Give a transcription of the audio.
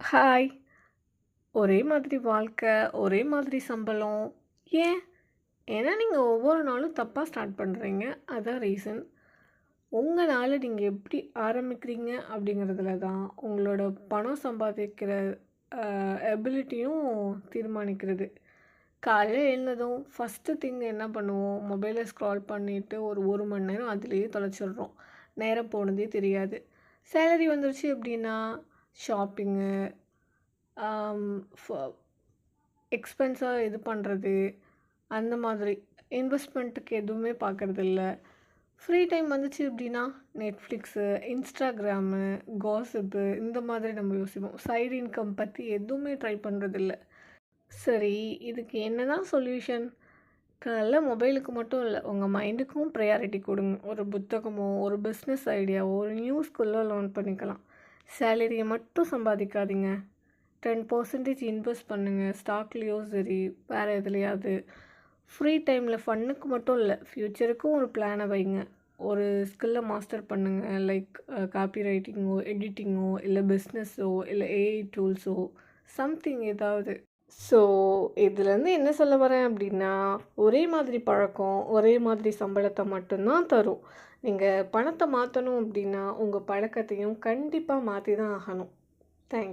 Hi! ஒரே மாதிரி வாழ்க்கை, ஒரே மாதிரி சம்பளம். ஏன்? ஏன்னா நீங்கள் ஒவ்வொரு நாளும் தப்பாக ஸ்டார்ட் பண்ணுறீங்க அதுதான் ரீசன். உங்கள் நாள நீங்கள் எப்படி ஆரம்பிக்கிறீங்க அப்படிங்கிறதுல தான் உங்களோட பணம் சம்பாதிக்கிற எபிலிட்டியும் தீர்மானிக்கிறது. காலையில் எழுந்ததும் ஃபஸ்ட்டு திங் என்ன பண்ணுவோம்? மொபைலை ஸ்க்ரால் பண்ணிவிட்டு ஒரு ஒரு மணி நேரம் அதிலேயே தொலைச்சிடுறோம். நேரம் போனதே தெரியாது. சேலரி வந்துருச்சு அப்படின்னா, ஷாப்பிங்கு, எக்ஸ்பென்ஸாக ஃப இது பண்ணுறது அந்த மாதிரி. இன்வெஸ்ட்மெண்ட்டுக்கு எதுவுமே பார்க்குறதில்ல ஃப்ரீ டைம் வந்துச்சு அப்படின்னா, நெட்ஃப்ளிக்ஸு இன்ஸ்டாகிராமு காசிப்பு இந்த மாதிரி நம்ம யோசிப்போம். சைடு இன்கம் பற்றி எதுவுமே ட்ரை பண்ணுறதில்ல சரி, இதுக்கு என்ன தான் சொல்யூஷன்? காலைல மொபைலுக்கு மட்டும் இல்லை உங்கள் மைண்டுக்கும் ப்ரையாரிட்டி கொடுங்க ஒரு புத்தகமோ, ஒரு பிஸ்னஸ் ஐடியாவோ, ஒரு நியூஸ்குள்ளே லோன் லேர்ன் பண்ணிக்கலாம். சேலரியை மட்டும் சம்பாதிக்காதீங்க. 10% இன்வெஸ்ட் பண்ணுங்கள் ஸ்டாக்லேயோ சரி, வேற எதுலையாவது ஃப்ரீ டைமில் ஃபன்னுக்கு மட்டும் இல்லை ஃப்யூச்சருக்கும் ஒரு பிளானை வைங்க. ஒரு ஸ்கில்லை மாஸ்டர் பண்ணுங்கள் லைக் காப்பி ரைட்டிங்கோ, எடிட்டிங்கோ, இல்லை பிஸ்னஸோ இல்லை ஏஐ டூல்ஸோ, சம்திங் ஏதாவது. ஸோ, இதுலேருந்து என்ன சொல்ல வரேன் அப்படின்னா, ஒரே மாதிரி பழக்கம், ஒரே மாதிரி சம்பளத்தை மட்டும்தான் தரும். நீங்கள் பணத்தை மாற்றணும் அப்படின்னா, உங்கள் பழக்கத்தையும் கண்டிப்பாக மாற்றி தான் ஆகணும். தேங்க்